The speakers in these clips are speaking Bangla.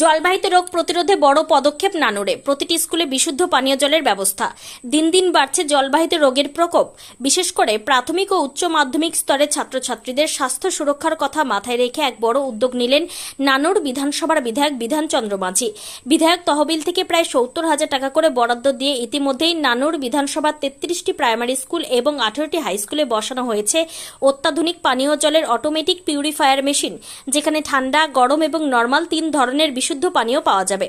জলবাহিত রোগ প্রতিরোধে বড় পদক্ষেপ নানুরে। প্রতিটি স্কুলে বিশুদ্ধ পানীয় জলের ব্যবস্থা। দিন দিন বাড়ছে জলবাহিত রোগের প্রকোপ। বিশেষ করে প্রাথমিক ও উচ্চ মাধ্যমিক স্তরের ছাত্রছাত্রীদের স্বাস্থ্য সুরক্ষার কথা মাথায় রেখে এক বড় উদ্যোগ নিলেন নানুর বিধানসভার বিধায়ক বিধানচন্দ্র মাঝি। বিধায়ক তহবিল থেকে প্রায় সত্তর হাজার টাকা করে বরাদ্দ দিয়ে ইতিমধ্যেই নানুর বিধানসভার তেত্রিশটি প্রাইমারি স্কুল এবং আঠেরোটি হাই স্কুলে বসানো হয়েছে। অত্যাধুনিক পানীয় জলের অটোমেটিক পিউরিফায়ার মেশিন, যেখানে ঠান্ডা, গরম এবং নর্মাল তিন ধরনের বিশুদ্ধ পানীয় পাওয়া যাবে।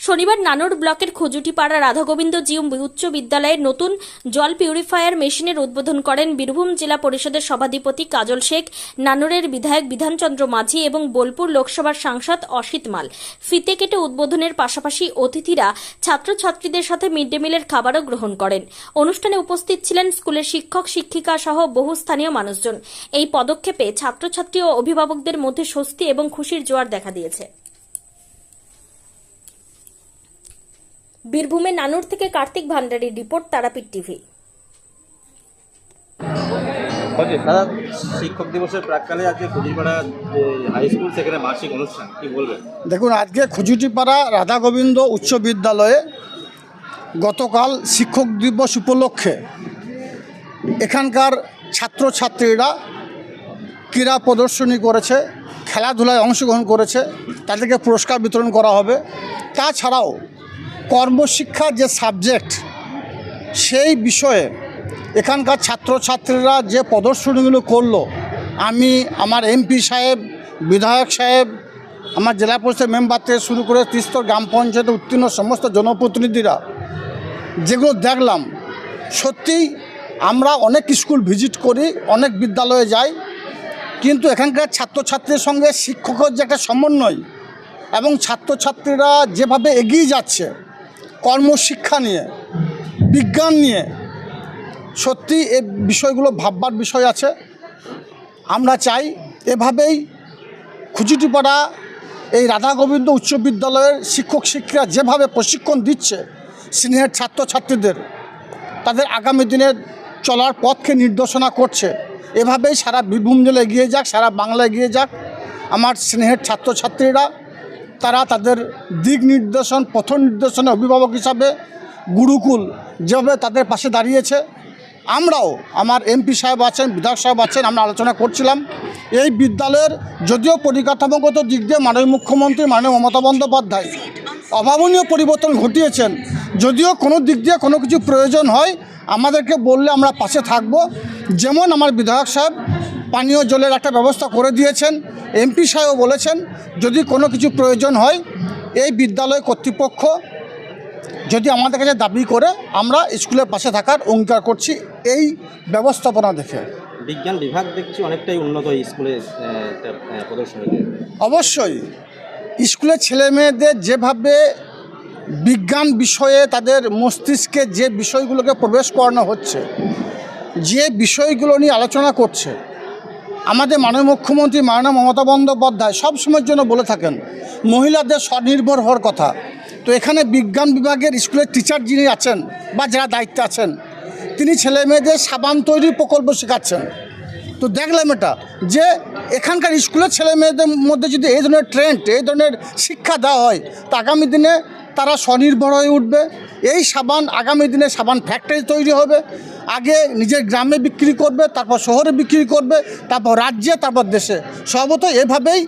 শনিবার নানুর ব্লকের খুজুটিপাড়া রাধাগোবিন্দ জিউ উচ্চ বিদ্যালয়ের নতুন জল পিউরিফায়ার মেশিনের উদ্বোধন করেন বীরভূম জেলা পরিষদের সভাধিপতি কাজল শেখ, নানুরের বিধায়ক বিধানচন্দ্র মাঝি এবং বোলপুর লোকসভার সাংসদ অসিত মাল। ফিতে কেটে উদ্বোধনের পাশাপাশি অতিথিরা ছাত্রছাত্রীদের সাথে মিড ডে মিলের খাবারও গ্রহণ করেন। অনুষ্ঠানে উপস্থিত ছিলেন স্কুলের শিক্ষক, শিক্ষিকা সহ বহু স্থানীয় মানুষজন। এই পদক্ষেপে ছাত্রছাত্রী ও অভিভাবকদের মধ্যে স্বস্তি এবং খুশির জোয়ার দেখা দিয়েছে। বীরভূমের নানুর থেকে কার্তিক ভান্ডারীর রিপোর্ট তারাপীঠ টিভি। দাদা শিক্ষক দিবসের প্রাককালে আজকে হাই স্কুল সেখানে মাসিক অনুষ্ঠান কি বলবেন? দেখুন আজকে খুজুটিপাড়া রাধা গোবিন্দ উচ্চ বিদ্যালয়ে গতকাল শিক্ষক দিবস উপলক্ষে এখানকার ছাত্রছাত্রীরা ক্রীড়া প্রদর্শনী করেছে খেলাধুলায় অংশগ্রহণ করেছে তাদেরকে পুরস্কার বিতরণ করা হবে। তাছাড়াও কর্মশিক্ষা যে সাবজেক্ট, সেই বিষয়ে এখানকার ছাত্রছাত্রীরা যে প্রদর্শনীগুলো করল, আমি আমার এমপি সাহেব, বিধায়ক সাহেব, আমার জেলা পরিষদ মেম্বার থেকে শুরু করে তিস্তর গ্রাম পঞ্চায়েতে উত্তীর্ণ সমস্ত জনপ্রতিনিধিরা, যেগুলো দেখলাম সত্যিই আমরা অনেক স্কুল ভিজিট করি, অনেক বিদ্যালয়ে যাই, কিন্তু এখানকার ছাত্রছাত্রীর সঙ্গে শিক্ষকের যে একটা সমন্বয় এবং ছাত্রছাত্রীরা যেভাবে এগিয়ে যাচ্ছে কর্মশিক্ষা নিয়ে, বিজ্ঞান নিয়ে, সত্যি এই বিষয়গুলো ভাববার বিষয় আছে। আমরা চাই এভাবেই খুচুটিপাড়া এই রাধা গোবিন্দ উচ্চ বিদ্যালয়ের শিক্ষক শিক্ষিকা যেভাবে প্রশিক্ষণ দিচ্ছে সিনিয়র ছাত্রছাত্রীদের, তাদের আগামী দিনে চলার পথকে নির্দেশনা করছে। এভাবেই সারা বীরভূম জেলা এগিয়ে যাক, সারা বাংলা এগিয়ে যাক। আমার স্নেহের ছাত্রছাত্রীরা তারা তাদের দিক নির্দেশন, পথ নির্দেশনে অভিভাবক হিসাবে গুরুকুল যেভাবে তাদের পাশে দাঁড়িয়েছে, আমরাও আমার এমপি সাহেব আছেন, বিধায়ক সাহেব আছেন, আমরা আলোচনা করছিলাম। এই বিদ্যালয়ের যদিও পরিকাঠামোগত দিক দিয়ে মাননীয় মুখ্যমন্ত্রী, মাননীয় মমতা বন্দ্যোপাধ্যায় অভাবনীয় পরিবর্তন ঘটিয়েছেন, যদিও কোনো দিক দিয়ে কোনো কিছু প্রয়োজন হয় আমাদেরকে বললে আমরা পাশে থাকব। যেমন আমার বিধায়ক সাহেব পানীয় জলের একটা ব্যবস্থা করে দিয়েছেন এমপি সাহেবও বলেছেন যদি কোনো কিছু প্রয়োজন হয় এই বিদ্যালয় কর্তৃপক্ষ যদি আমাদের কাছে দাবি করে আমরা স্কুলের পাশে থাকার অঙ্গীকার করছি এই ব্যবস্থাপনা দেখে। বিজ্ঞান বিভাগ দেখছি অনেকটাই উন্নত স্কুলে প্রদর্শনীতে। অবশ্যই স্কুলের ছেলে মেয়েদের যেভাবে বিজ্ঞান বিষয়ে তাদের মস্তিষ্কে যে বিষয়গুলোকে প্রবেশ করানো হচ্ছে, যে বিষয়গুলো নিয়ে আলোচনা করছে, আমাদের মাননীয় মুখ্যমন্ত্রী মাননীয় মমতা বন্দ্যোপাধ্যায় সবসময়ের জন্য বলে থাকেন, মহিলাদের স্বনির্ভর হওয়ার কথা। তো এখানে বিজ্ঞান বিভাগের স্কুলের টিচার যিনি আছেন বা যারা দায়িত্বে আছেন, তিনি ছেলে মেয়েদের সাবান তৈরির প্রকল্প শেখাচ্ছেন। তো দেখলাম এটা, যে এখানকার স্কুলের ছেলে মেয়েদের মধ্যে যদি এই ধরনের ট্রেন্ড এই ধরনের শিক্ষা দেওয়া হয়, তো আগামী দিনে তারা স্বনির্ভর হয়ে উঠবে। এই সাবান আগামী দিনে সাবান ফ্যাক্টরি তৈরি হবে। আগে নিজের গ্রামে বিক্রি করবে, তারপর শহরে বিক্রি করবে, তারপর রাজ্যে, তারপর দেশে। সর্বত এভাবেই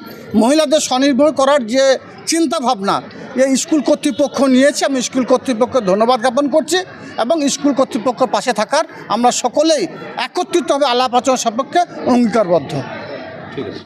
মহিলাদের স্বনির্ভর করার যে চিন্তা ভাবনা এই স্কুল কর্তৃপক্ষ নিয়েছে। আমি স্কুল কর্তৃপক্ষকে ধন্যবাদ জ্ঞাপন করছি এবং স্কুল কর্তৃপক্ষের পাশে থাকার আমরা সকলেই একত্রিতভাবে আলাপ আলোচনা সাপেক্ষে অঙ্গীকারবদ্ধ। ঠিক আছে।